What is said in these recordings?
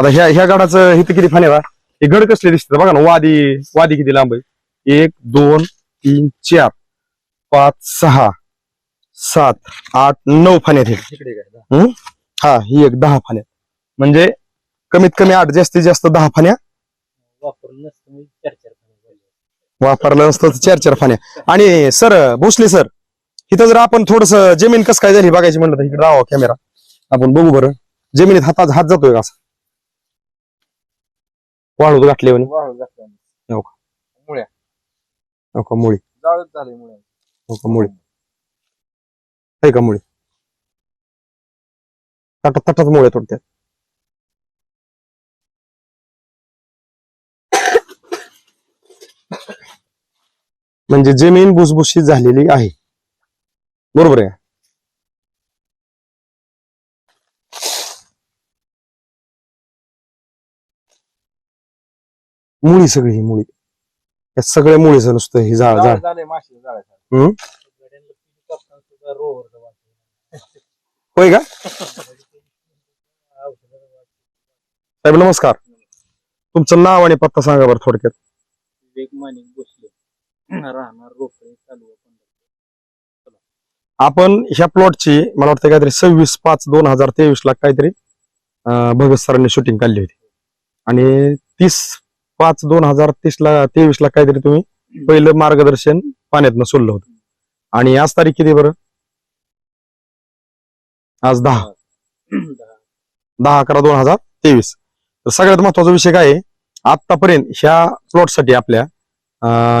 आता ह्या ह्या गडाचं इथे किती फाने बा? हे गड कसले दिसतात? बघा ना वादी वादी किती लांब आहे. एक दोन तीन चार पाच सहा सात आठ नऊ फाने हे. हा ही एक दहा फान्या म्हणजे कमीत कमी आठ जास्तीत जास्त दहा फान्या वापरून नसतं चार चार. वापरलं फान्या आणि सर भोसले सर इथं जर आपण थोडस जमीन कस काय झाली बघायची म्हणलं तर इकडे राहावं कॅमेरा आपण बघू बरं. जमिनीत हातात हात जातोय का असा? वाळू घातले म्हणे. वाळू घातलं. हो का? मुळ्या. हो का मुळी? जाळच झाले मुळे हो का मुळी? आहे का मुळी? ताटात ताटात मुळे थोडक्यात. म्हणजे जमीन भुसभुशीत झालेली आहे. बरोबर आहे? मुळी सगळी ही मुळी. या सगळ्या मुळीचं नुसतं हे झाड झाड जाळे हम्म? होय का? साहेब नमस्कार. तुमचं नाव आणि पत्ता सांगा बरं थोडक्यात. विवेक मानिक बसले राहणार रोकडे चालू आहे आपण ह्या प्लॉटची मला वाटतं काहीतरी सव्वीस पाच दोन हजार तेवीस ला काहीतरी अं, भगत सरांनी शूटिंग काढली होती. आणि तीस पाच दोन हजार तीस ला तेवीस ला काहीतरी तुम्ही पहिलं मार्गदर्शन पाण्यातनं सोडलं होतं. आणि आज तारीख किती बरं? आज दहा. दहा. अकरा दोन हजार तेवीस. तर सगळ्यात महत्त्वाचा विषय काय आहे? आतापर्यंत ह्या प्लॉटसाठी आपल्या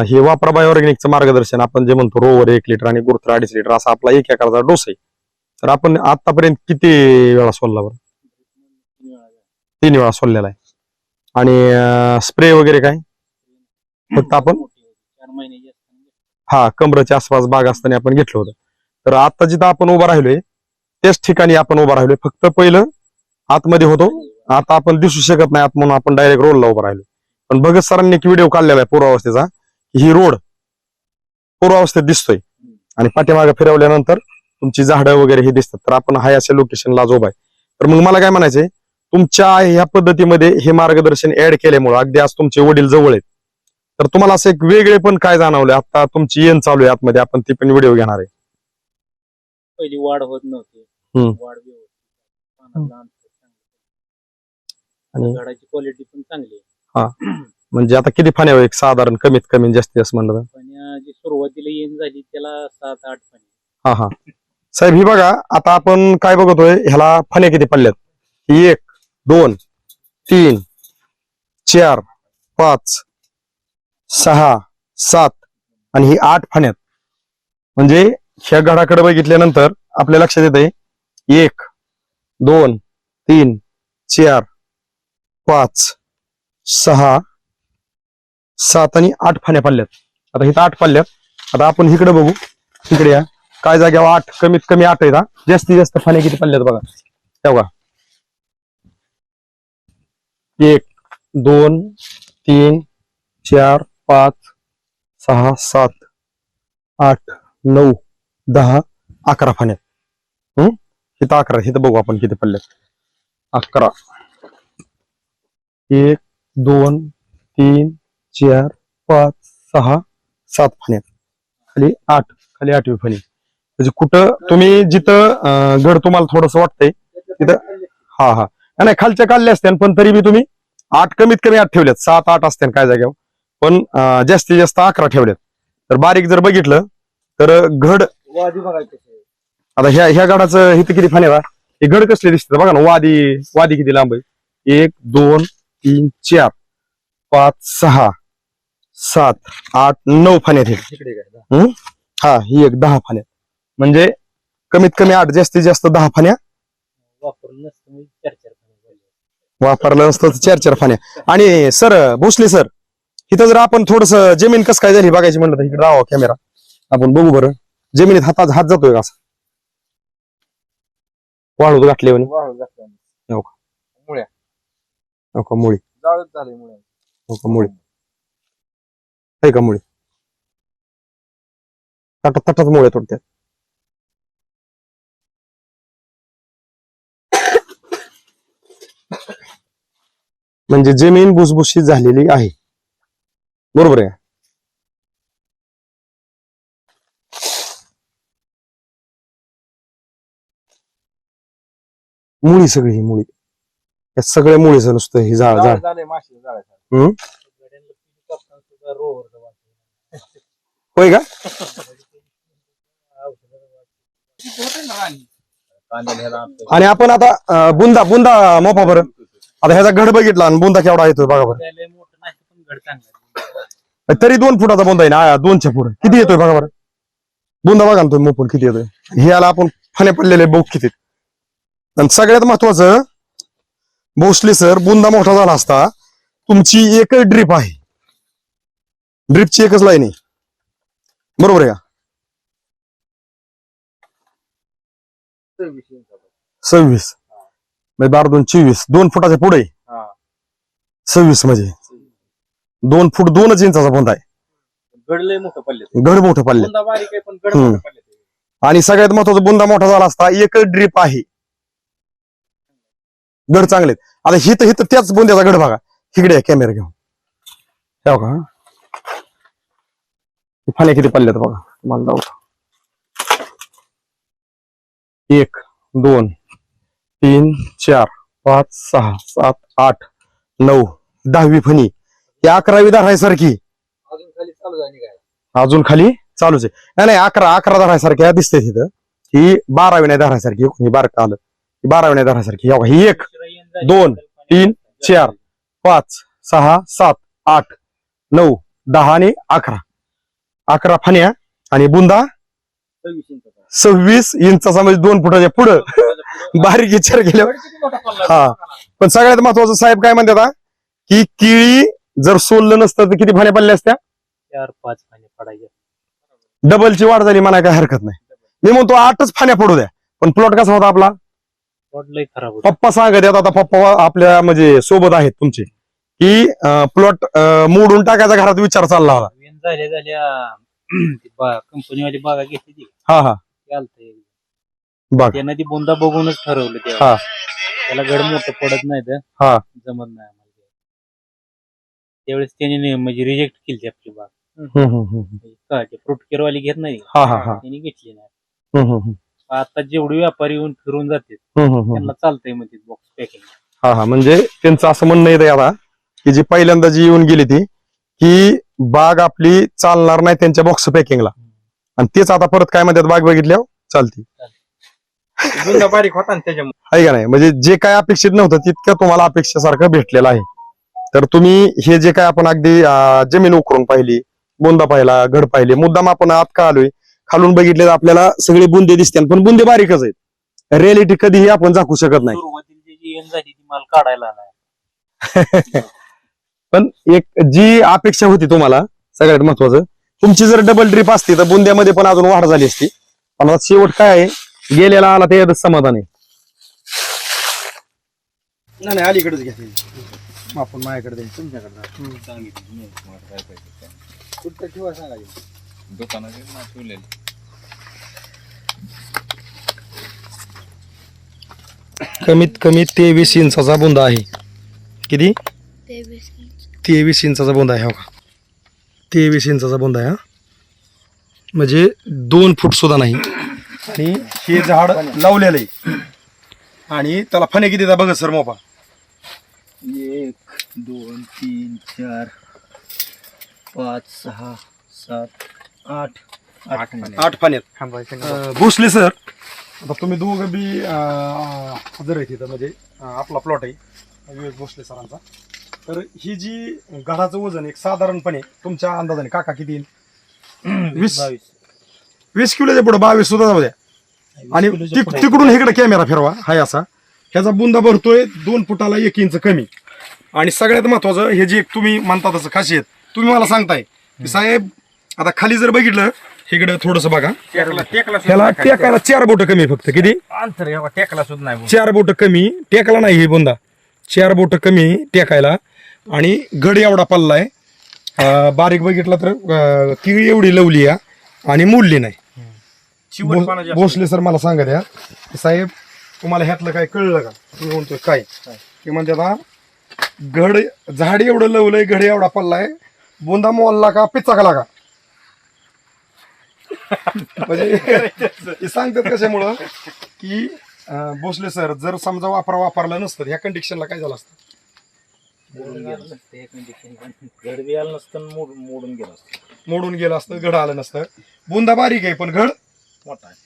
हे वापराबाय ऑर्गॅनिकचं मार्गदर्शन आपण जे म्हणतो रोवर एक लिटर आणि गुरुत्र अडीच लिटर असा आपला एक एकाचा डोस आहे. तर आपण आतापर्यंत किती वेळा सोडला बरं? तीन वेळा सोडलेला आहे. आणि स्प्रे वगैरे काय? फक्त आपण? असताना हा कमराच्या आसपास बाग असताना आपण घेतलं होतं. तर आता जिथं आपण उभा राहिलोय त्याच ठिकाणी आपण उभा राहिलोय. फक्त पहिलं आतमध्ये होतो. आता आपण दिसू शकत नाही आत म्हणून आपण डायरेक्ट रोडला उभं राहिलो पण भगत सरांनी एक व्हिडिओ काढलेला आहे पूर्वावस्थेचा की ही रोड पूर्वावस्थेत दिसतोय. आणि पाठीमागे फिरवल्यानंतर तुमची झाडं वगैरे हे दिसतात. तर आपण हाय अशा लोकेशनला उभा आहे. तर मग मला काय म्हणायचंय? तुमच्या ह्या पद्धतीमध्ये हे मार्गदर्शन ऍड केल्यामुळे अगदी आज तुमचे वडील जवळ आहेत. तर तुम्हाला असं एक वेगळे पण काय जाणवले आता तुमची येण चालू आहे आतमध्ये आपण ती पण व्हिडिओ घेणार आहे. पहिली वाढ होत नव्हती. हम्म. वाढ व्यवस्थित पानातलं अंतर आणि. झाडाची क्वालिटी पण चांगली आहे. म्हणजे आता किती फाण्या एक साधारण कमीत कमी जास्तीत जास्त म्हणलं तर? पण अं, जी सुरुवातीला येण झाली त्याला सात आठ पाणी हा हा. साहेब ही बघा आता आपण काय बघतोय? ह्याला फण्या किती पडल्यात? ही एक दोन तीन चार पाच सहा सात आणि ही आठ फाण्यात. म्हणजे ह्या गडाकडे बघितल्यानंतर आपल्या लक्षात येत आहे एक दोन तीन चार पाच सहा सात आणि आठ फाण्या पडल्यात. आता इथं आठ पडल्यात. आता आपण इकडे बघू. इकडे या. काय जाग्यावर आठ कमीत कमी आठ आहेत हा? जास्तीत जास्त फाण्या किती पडल्यात बघा. तेव्हा. एक दोन तीन चार पाच सहा सात आठ नऊ दहा अकरा फाने हम्म इथं अकरा इथं बघू आपण किती पडले अकरा. एक दोन तीन चार पाच सहा सात फाने खाली आठ खाली आठवी फणी म्हणजे कुठं तुम्ही जिथं गड तुम्हाला थोडस वाटतंय तिथं हा हा. नाही खालच्या काढल्या असत्या पण तरी बी तुम्ही आठ कमीत कमी आठ ठेवल्यात सात आठ असत्या काय जाग्यावर पण जास्तीत जास्त अकरा ठेवल्यात तर बारीक जर बघितलं तर घड वादी बघायचं आता ह्या ह्या गडाचं इथे किती फाने हे गड कसले दिसतात? बघा ना वादी वादी किती लांब आहे. एक दोन तीन चार पाच सहा सात आठ नऊ फाने हे. हा? ही एक दहा फान्या म्हणजे कमीत कमी आठ जास्तीत जास्त दहा फान्या वापरून नसतं चार चार. वापरलं फान्या आणि सर भोसले सर इथं जर आपण थोडस जमीन कस काय झाली बघायची म्हणलं तर इकडे राहावं कॅमेरा आपण बघू बरं. जमिनीत हातात हात जातोय का असा? वाळू आम्ही. हो हो मुळी? हो का मुळी? आहे का मुळी? ताटात ताटात मुळे थोडक्यात. म्हणजे जमीन भुसभुशीत झालेली आहे. बरोबर आहे? मुळी सगळी ही मुळी. या सगळ्या मुळीचं नुसतं हे झाड झाड हम्म? होय का? आणि आपण आता बुंदा बुंदा मोपा बरं. आता ह्याचा घड बघितला आणि बुंदा केवढा येतोय बघा बरं. मोठं नाही पण घड चांगलं तरी दोन फुटाचा बुंदा आहे ना? दोनच्या पुढे किती येतोय बघा बरं? बुंदा बघा ना तुम्ही मोपून किती येतोय? हे याला आपण फणे पडलेले बोक किती आणि सगळ्यात महत्वाचं भोसले सर बुंदा मोठा झाला असता तुमची एकच ड्रीप आहे. ड्रीपची एकच लाईन आहे. बरोबर आहे का. सव्वीस. म्हणजे बारा दोन चोवीस दोन फुटाच्या पुढे हा. सव्वीस म्हणजे. दोन फूट दोनच इंचाचा बुंदा आहे. घड लय मोठं पडले घड मोठं पडले बुंदा बारीक आहे पण घड हम्म. मोठं पडले आणि सगळ्यात महत्त्वाचा बुंदा मोठा झाला असता एकच ड्रीप आहे. गड चांगले आहेत. आता हिथं हिथं त्याच बुंद्याचा गड बघा. इकडे कॅमेरा घेऊन. हे फाने किती पडल्यात बघा. तुम्हाला दाखवतो. एक दोन. तीन चार पाच सहा सात आठ नऊ दहावी फणी. ही अकरावी धरायसारखी अजून खाली चालू झाली काय? अजून खाली चालूच आहे. नाही नाही अकरा अकरा धरायसारख्या दिसते तिथं. ही बारावी नाही धरायसारखी ही बारका आलं. ही बारावी नाही धरायसारखी हे बघा, ही एक दोन, तीन, चार. पाच सहा सात आठ नऊ दहा आणि अकरा. अकरा फण्या आणि बुंदा सव्वीस इंचाचा म्हणजे दोन फुटाच्या पुढं. बारीक विचार केल्यावर हा. पण सगळ्यात महत्वाचं साहेब काय म्हणतात हा? की केळी जर सोललं नसतं तर किती फाण्या पडल्या असत्या? चार पाच डबलची वाढ झाली मला काय हरकत नाही. मी म्हणतो आठच फाण्या पडू द्या. पण प्लॉट कसा होता आपला? पप्पा सांगत आहेत आता पप्पा आपल्या म्हणजे सोबत आहेत तुमचे की प्लॉट मोडून टाकायचा घरात विचार चालला होता. कंपनीवाली बागा घेतली हा हा. बघ. त्यानं ती बोंदा बघूनच ठरवलं हा. तेव्हा त्याला घड मोठं पडत नाही तर हा. जमत नाही आम्हाला. ते. त्यावेळेस त्याने म्हणजे रिजेक्ट केली आपली बाग. हम्म, हम्म, हम्म. का ते फ्रूट केअरवाली घेत नाही. हा हा हा. त्यांनी घेतली नाही. हम्म, हम्म, आता जेवढे व्यापारी येऊन फिरून जाते हम्म, हम्म, हम्म. त्यांना चालतंय म्हणते बॉक्स पॅकिंग हा हा. म्हणजे त्यांचं असं म्हणणं येतं आता की जी पहिल्यांदा जी येऊन गेली ती की बाग आपली चालणार नाही त्यांच्या बॉक्स पॅकिंगला आणि तेच आता परत काय म्हणतात बाग बघितल्यावर चालती. बुंदा बारीक होता ना त्याच्यामुळे. आहे का नाही? म्हणजे जे काय अपेक्षित नव्हतं तितकं तुम्हाला अपेक्षेसारखं भेटलेलं आहे. तर तुम्ही हे जे काय आपण अगदी अं, जमीन उकरून पाहिली बुंदा पाहिला घड पाहिले मुद्दाम आपण आत का आलोय खालून बघितले तर आपल्याला सगळे बुंदे दिसतात पण बुंदे बारीकच आहेत. रियालिटी कधीही आपण दाखवू शकत नाही. सुरुवातीला जी येण झाली ती मला काढायला नाही पण एक जी अपेक्षा होती तुम्हाला सगळ्यात महत्वाचं तुमची जर डबल ड्रिप असती तर बुंद्यामध्ये पण अजून वाढ झाली असती. पण आता शेवट काय आहे? गेलेला आला ते यातच समाधान. आहे नाही नाही अलीकडेच घ्या. आपण माझ्याकडे द्या. तुमच्याकडे कुठं ठेवा सांगा दुकानात ठेवलेलं. कमीत कमी तेवीस इंचाचा बुंदा आहे. किती? तेवीस इंच. तेवीस इंचाचा बुंदा आहे हो का? तेवीस इंचाचा बुंदा आहे हा. म्हणजे दोन फूट सुद्धा नाही. आणि हे झाड लावलेलं आहे आणि त्याला फणे किती येतात बघा सर मोपा एक दोन तीन चार पाच सहा सात आठ. आठ अं, भोसले सर. आता तुम्ही दोघं बी अं, हजर आहे तिथं म्हणजे अं, आपला प्लॉट आहे. विवेक भोसले सरांचा. तर ही जी घराचं वजन एक साधारणपणे तुमच्या अंदाजाने काका किती येईल? वीस बावीस. वीस किलोच्या पुढे बावीस सुद्धा जाऊ द्या आणि तिक- तिकडून इकडे कॅमेरा फिरवा हाय असा. ह्याचा बुंदा भरतोय दोन फुटाला एक इंच कमी. आणि सगळ्यात महत्वाचं हे जे तुम्ही म्हणता तसं खासियत तुम्ही मला सांगताय. की साहेब आता खाली जर बघितलं इकडे थोडस बघा. टेकला टेकला ह्याला टेकायला चार बोट कमी फक्त किती? अंतर हे टेकला सुद्धा नाही चार बोट कमी टेकला नाही हे बुंदा. चार बोट कमी टेकायला. आणि गड एवढा पल्लाय बारीक बघितला तर अं, केळी एवढी लवली आहे आणि मोडली नाही. भोसले सर मला सांगा द्या. की साहेब तुम्हाला ह्यातलं काय कळलं का? तुम्ही म्हणतोय काय? ते म्हणते आता घड झाड एवढं लवलंय घड एवढा पल्लाय बुंदा मोलला का पिचाकला का? म्हणजे हे सांगतात कशामुळं? की अं, भोसले सर जर समजा वापरा वापरला नसतं ह्या कंडिशनला काय झालं असतं? घर बी आलं नसतं आणि मोड मोडून गेलं असतं. मोडून गेलं असतं घड आलं नसतं. बुंदा बारीक आहे पण घड मोठा आहे.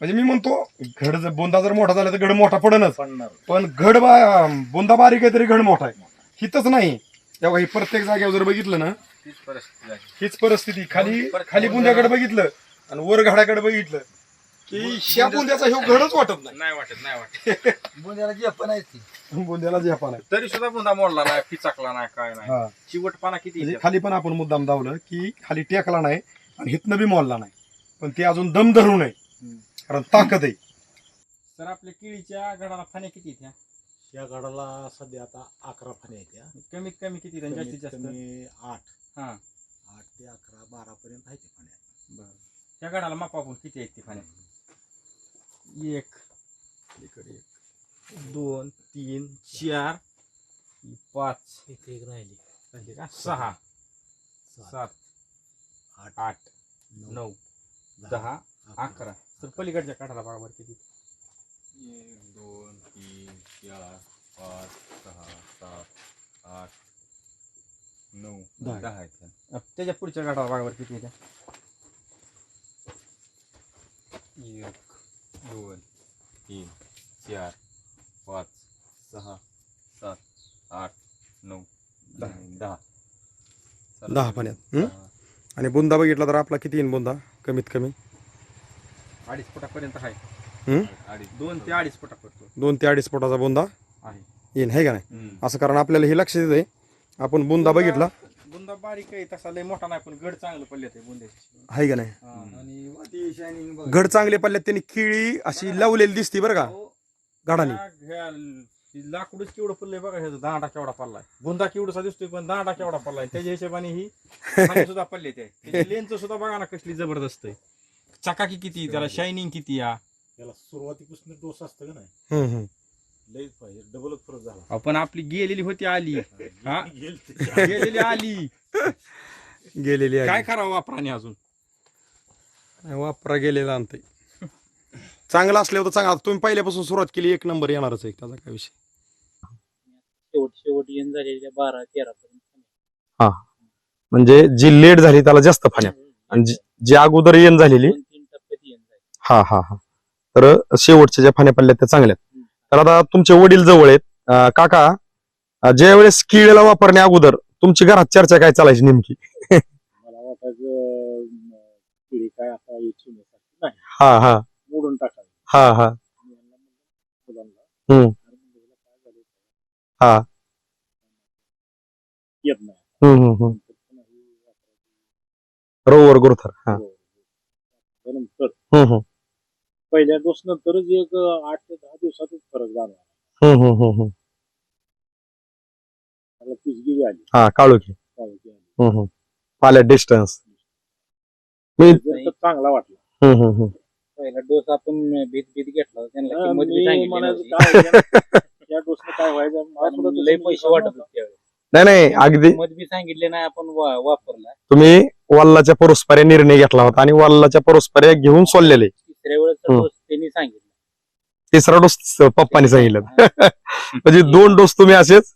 म्हणजे मी म्हणतो घड जर बुंदा जर मोठा झाला तर घड मोठा पडनच. पडणार पण घड बा बुंदा बारीक आहे तरी घड मोठा आहे. हितच नाही. तेव्हा ही प्रत्येक जागेवर जर बघितलं ना तीच परिस्थिती झाली. हीच परिस्थिती. खाली खाली बुंद्याकडे बघितलं आणि वर घडाकडे बघितलं की ह्या बुंद्याचा ह्यो घडच वाटत नाही. वाटत नाही वाटत. बुंद्याला जे पण आहे ती. नाही बुंद्याला जे आपण आहे. तरी सुद्धा बुंदा मोडला नाही पिचाकला नाही काय नाही. हा. चिवटपणा किती म्हणजे. खाली पण आपण मुद्दाम दावलं की खाली टेकला नाही आणि हितनं बी मोडला नाही. पण ते अजून दम धरू नये. कारण ताकद आहे. सर आपल्या केळीच्या गडाला फाण्या किती आहेत ह्या? या गडाला सध्या आता अकरा फाण्या आहेत या. कमीत कमी किती आहेत आणि कमीत जास्तीत जास्त? कमी आठ. हा. आठ ते अकरा बारा पर्यंत आहे ते फाण्या. बरं. त्या गडाला माप आपण किती आहेत ती फाण्या? एक इकडे एक. दोन तीन चार पाच. इथे एक राहिली. झाले का? सहा. सात, सात. आठ. आठ. नऊ. दहा अकरा तर पलीकडच्या काठाला बघा बरं किती एक दोन तीन चार पाच सहा सात आठ नऊ दहा. दहा आहेत अ, त्याच्या पुढच्या काठाला बघा बरं किती आहेत एक दोन तीन चार पाच सहा सात आठ नऊ दहा. दहा दहा पाण्यात हम्म? दहा. आणि बुंदा बघितला तर आपला किती येईन बुंदा? कमीत कमी. अडीच फुटापर्यंत आहे. हम्म? अडीच. दोन ते अडीच फुटा पडतो दोन ते अडीच फुटाचा बुंदा? आहे. येईन आहे का नाही. असं कारण आपल्याला हे लक्षात येते आपण बुंदा बघितला. बुंदा बारीक आहे तसा लय मोठा नाही पण गड चांगलं पडले ते बुंद्याची आहे का नाही? हा. आणि वरती शायनिंग बघ. घड चांगले पडल्यात त्यांनी किळी अशी लावलेली दिसती बरं का? अहो, गाडाने. ह्या ल- लाकडूच केवढं पडलंय बघा ह्याचं दांडा केवढा पडलाय. बुंदा केवढसा दिसतोय पण दांडा केवढा पडलाय. त्याच्या हिशोबाने ही खाली सुद्धा पडले ते. लेन्स सुद्धा बघा ना कसली जबरदस्त आहे. चकाकी किती त्याला? शायनिंग किती या याला सुरुवातीपासून डोस असतं का नाही. लईच पाहिजे. डबलच फरक झाला. आपण आपली गेलेली होती आली. हा. गेलेली आली. गेलेली आहे काय करावं वापराने अजून? नाही, वापरा गेलेला आणते चांगलं असल्यावर तर चांगला. तुम्ही पहिल्यापासून सुरुवात केली एक नंबर येणारच आहे. त्याचा काय विषय? येऊन झालेल्या बारा तेरा पर्यंत म्हणजे जी लेट झाली त्याला जास्त फाण्या आणि जी- जी अगोदर येण झालेली दोन तीन टप्प्यात हा हा हा. तर शेवटच्या ज्या फाण्या पडल्या त्या चांगल्या आहेत. तर आता तुमचे वडील जवळ आहेत. अं, काका अं, ज्या वेळेस किळेला वापरण्या अगोदर तुमची घरात चर्चा काय चालायची नेमकी? मला वाटायचं पिढी काय आता इच्छुक नाही. हा हा. मोडून टाकावी. हा हा. यांना मुलांना हम्म. काय झालं? हा. रोवर गुरुथर हा त्यानंतर हम्म, हम्म. पहिल्या डोस नंतरच एक आठ ते दहा दिवसातच फरक जाणवला हम्म, हम्म, हम्म, हम्म. मला पिसगी आली हा काळोखी काळजी आली हम्म, हम्म. पाल्या डिस्टन्स चांगला वाटला हम्म, हम्म, हम्म. पहिला डोस आपण भीत भीत घेतला. त्यांना किंमत बी मी सांगितली म्हणायचं नव्हती. काय या डोसनं काय व्हायचं मला सुद्धा आणि तसं लय पैसे वाटत. होते त्यावेळेस नाही नाही अगदी बी सांगितले नाही आपण वा- वापरला तुम्ही वल्लाच्या परस्परे निर्णय घेतला होता आणि वल्लाच्या परस्परे घेऊन सोडलेले तिसऱ्या वेळेस हम्म. त्यांनी सांगितलं तिसरा डोस पप्पानी सांगितलं म्हणजे दोन डोस तुम्ही असेच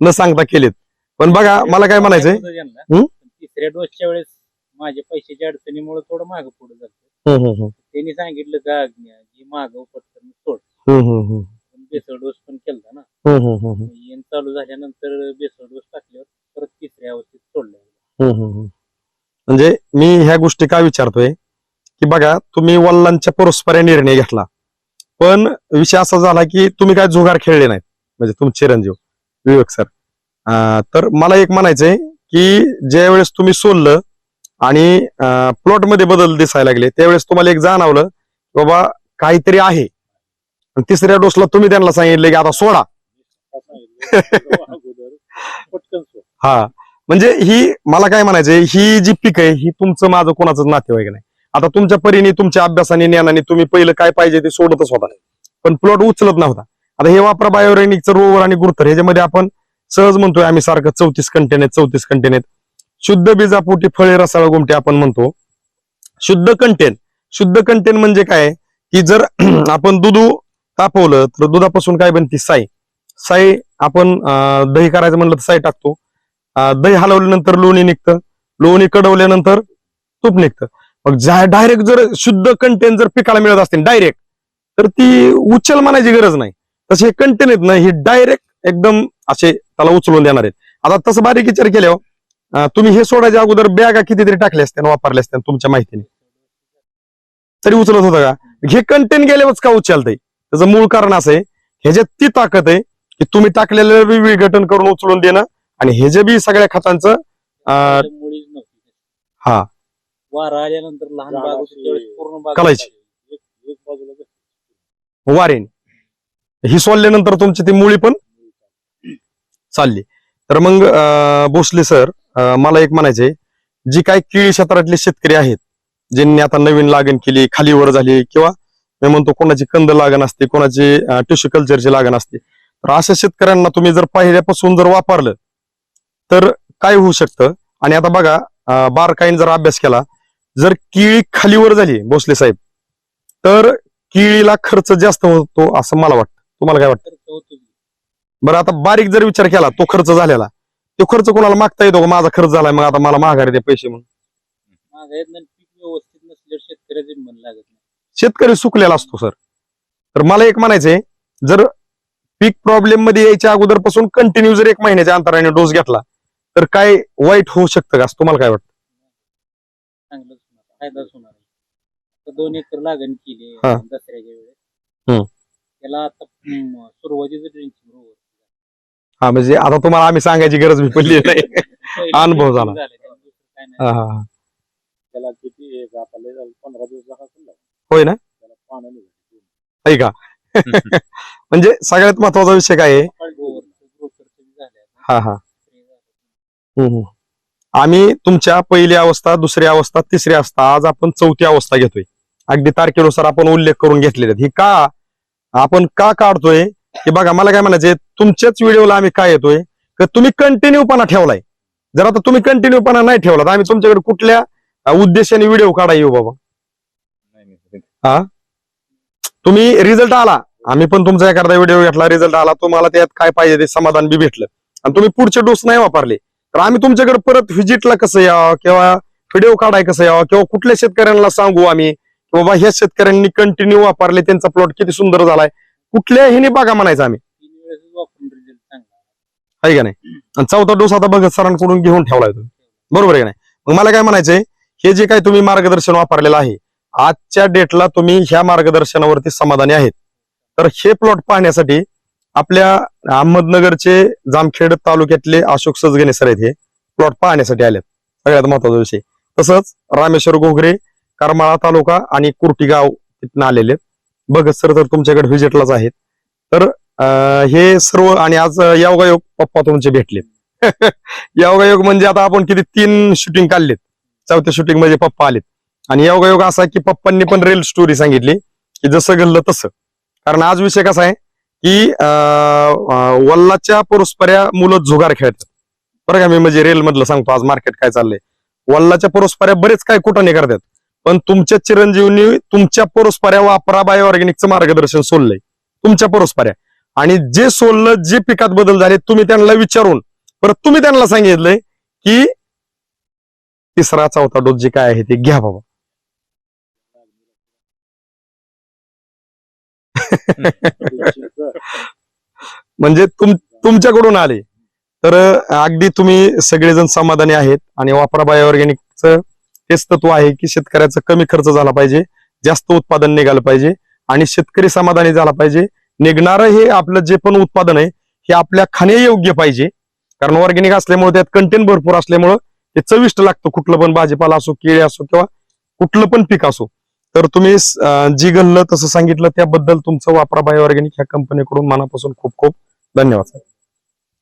न सांगता केलेत पण बघा मला काय म्हणायचंय. हम्म? पण तिसऱ्या डोसच्या वेळेस माझ्या पैशाच्या अडचणीमुळे थोडं मागं पुढे झालं हम्म, हम्म, हम्म. त्यांनी सांगितलं का जी मागं पटकन सोड हम्म, हम्म, हम्म. पण बेसळ डोस पण केलता ना चालू झाल्यानंतर बेसळ डोस टाकल्यावर परत तिसऱ्या अवस्थेत सोडलं. म्हणजे मी ह्या गोष्टी का विचारतोय? की बघा तुम्ही वल्लांच्या परस्परे निर्णय घेतला. पण विषय असा झाला की तुम्ही काय जुगार खेळले नाहीत. म्हणजे तुमचे चिरंजीव विवेक सर. तर मला एक म्हणायचंय की ज्या वेळेस तुम्ही सोडलं आणि प्लॉटमध्ये बदल दिसायला लागले त्यावेळेस तुम्हाला एक जाणवलं बाबा काहीतरी आहे. तिसऱ्या डोसला तुम्ही त्यांना सांगितलं की आता सोडा. अगोदर. पटकन सोड. हा. म्हणजे ही मला काय म्हणायचंय ही जी पीक आहे ही तुमचं माझं कोणाचंच नातेवाईक नाही. आता तुमच्या परीने तुमच्या अभ्यासाने ज्ञानाने तुम्ही पहिलं काय पाहिजे ते सोडतच होता. पण प्लॉट उचलत नव्हता. आता हे वापरा बायोरेनिकचं रोवर आणि गुरुतर ह्याच्यामध्ये आपण सहज म्हणतोय आम्ही सारखं चौतीस कंटेन आहेत चौतीस कंटेन आहेत शुद्ध बीजापोटी फळे रसाळ गोमटे आपण म्हणतो. शुद्ध कंटेन शुद्ध कंटेन म्हणजे काय? की जर आपण दूध तापवलं तर दुधापासून काय बनते? साई. साई आपण दही करायचं म्हणलं तर साई टाकतो. दही हलवल्यानंतर लोणी निघतं. लोणी कडवल्यानंतर तूप निघतं. मग डायरेक्ट जर शुद्ध कंटेन जर पिकाला मिळत असतील डायरेक्ट तर ती उचल म्हणायची गरज नाही. तसे हे कंटेन आहेत ना हे डायरेक्ट एकदम असे त्याला उचलून देणार आहेत. आता तसं बारीक विचार केल्यावर तुम्ही हे सोडायच्या अगोदर बॅगा कितीतरी टाकल्या असत्या वापरल्या असत्या तुमच्या माहितीने. तरी उचलत होतं का? हे कंटेन गेल्यावरच का उचलतंय? त्याचं मूळ कारण असं आहे ह्याच्यात ती ताकद आहे की तुम्ही टाकलेलं बी विघटन करून उचलून देणं आणि हे जे बी सगळ्या खतांचं अं, त्याला मुळीच नव्हती हा. वारा आल्यानंतर लहान झाड बाग होती अशी त्यावेळेस पूर्ण बाग कलायची. एक एक बाजूला बस. वारेने ही सोडल्यानंतर तुमची ती मुळी पण चालली तर मग अं, भोसले सर अं, मला एक म्हणायचंय जी काय केळी क्षेत्रातले शेतकरी आहेत ज्यांनी आता नवीन लागण केली खालीवर झाली किंवा मी म्हणतो कोणाची कंद लागण असते कोणाची टिश्यू कल्चरची लागण असते तर अशा शेतकऱ्यांना तुम्ही जर पहिल्यापासून जर वापरलं तर काय होऊ शकतं? आणि आता बघा बारकाईने जर अभ्यास केला जर केळी खालीवर झाली भोसले साहेब तर केळीला खर्च जास्त होतो असं मला वाटतं. तुम्हाला काय वाटतं? बरं आता बारीक जर विचार केला तो खर्च झालेला. तो खर्च कोणाला मागता येतो का? माझा खर्च झालाय मग आता मला माघारी दे पैसे म्हणून. शेतकरी सुकलेला असतो सर. तर मला एक म्हणायचंय जर पीक प्रॉब्लेममध्ये यायच्या अगोदरपासून कंटिन्यू जर एक महिन्याच्या अंतराने डोस घेतला तर काय वाईट होऊ शकतं का? असं तुम्हाला काय वाटतं? चांगलंच होणार. फायदाच होणार आहे. आता दोन एकर लागण केली हा. दसऱ्याच्या वेळेस. हम्म. त्याला आता हम्म, सुरुवातीचं ड्रिंचिंग बरोबर हा म्हणजे आता तुम्हाला आम्ही सांगायची गरज मी पडली नाही. अनुभव झाला. हा, हा, हा. त्याला किती एक आता लय झालं पंधरा दिवस असेल ना. होय ना? त्याला ऐका. म्हणजे सगळ्यात महत्त्वाचा विषय काय आहे? हा हा. आम्ही तुमच्या पहिली अवस्था दुसरी अवस्था तिसरी अवस्था आज आपण चौथी अवस्था घेतोय. अगदी तारखेनुसार आपण उल्लेख करून घेतलेले हे ही का आपण का काढतोय? की बघा मला काय म्हणायचंय तुमच्याच व्हिडिओला आम्ही काय येतोय? की तुम्ही कंटिन्यूपणा ठेवलाय. जर आता तुम्ही कंटिन्यूपणा नाही ठेवला तर आम्ही तुमच्याकडे कुठल्या उद्देशाने व्हिडिओ काढा येऊ बाबा? हा? तुम्ही रिझल्ट आला. आम्ही पण तुमचा एखादा व्हिडिओ घेतला रिझल्ट आला तुम्हाला त्यात काय पाहिजे ते समाधान बी भेटलं. आणि तुम्ही पुढचे डोस नाही वापरले. तर आम्ही तुमच्याकडे परत व्हिजिटला कसं यावं किंवा व्हिडिओ काढाय कसं यावं किंवा कुठल्या शेतकऱ्यांना सांगू आम्ही की बाबा ह्या शेतकऱ्यांनी कंटिन्यू वापरले त्यांचा प्लॉट किती सुंदर झालाय. कुठल्या ह्याने बघा म्हणायचं आम्ही. आहे का नाही? आणि चौथा डोस आता भगत सरांकडून घेऊन ठेवलाय तुम्ही. बरोबर आहे का नाही? मग मला काय म्हणायचंय हे जे काय तुम्ही मार्गदर्शन वापरलेलं आहे आजच्या डेटला तुम्ही ह्या मार्गदर्शनावरती समाधानी आहेत. तर हे प्लॉट पाहण्यासाठी आपल्या अहमदनगरचे जामखेड तालुक्यातले अशोक सजगणे सर आहेत हे. प्लॉट पाहण्यासाठी आलेत. सगळ्यात महत्त्वाचा विषय. तसंच रामेश्वर घोगरे करमाळा तालुका आणि कुर्टी गाव तिथनं आलेले भगत सर तर तुमच्याकडे व्हिजिटलाच आहेत. तर हे सर्व आणि आज योगायोग पप्पा तुमचे भेटले. योगायोग म्हणजे आता आपण किती तीन शूटिंग काढलेत. चौथ्या शूटिंगमध्ये पप्पा आलेत. आणि योगायोग असा की पप्पांनी पण रेल स्टोरी सांगितली की जसं घडलं तसं. कारण आज विषय कसा आहे की वल्लाच्या परस्पर्या मुलं जुगार खेळतात. बरं का मी म्हणजे रेल मधलं सांगतो आज मार्केट काय चाललंय. वल्लाच्या परस्पर्या बरेच काय कुठं करतात पण तुमच्या चिरंजीवनी तुमच्या परस्पर्या वापरा बाय ऑर्गॅनिकचं मार्गदर्शन सोडलंय. तुमच्या परस्पर्या. आणि जे सोडलं जे पिकात बदल झाले तुम्ही त्यांना विचारून परत तुम्ही त्यांना सांगितलंय की तिसरा चौथा डोस जे काय आहे ते घ्या बाबा. म्हणजे तुम तुमच्याकडून आले. तर अगदी तुम्ही सगळेजण समाधानी आहेत आणि वापरा बाय ऑर्गॅनिकचं हेच तत्व आहे की शेतकऱ्याचा कमी खर्च झाला पाहिजे जास्त उत्पादन निघालं पाहिजे आणि शेतकरी समाधानी झाला पाहिजे. निघणारं हे आपलं जे पण उत्पादन आहे हे आपल्या खाण्यायोग्य पाहिजे. कारण ऑर्गॅनिक असल्यामुळे त्यात कंटेंट भरपूर असल्यामुळं ते चविष्ट लागतं. कुठलं पण भाजीपाला असो केळी असो किंवा कुठलं पण पीक असो. तर तुम्ही जी गणलं तसं सांगितलं त्याबद्दल तुमचं वापरा बाय ऑर्गॅनिक ह्या कंपनीकडून मनापासून खूप खूप धन्यवाद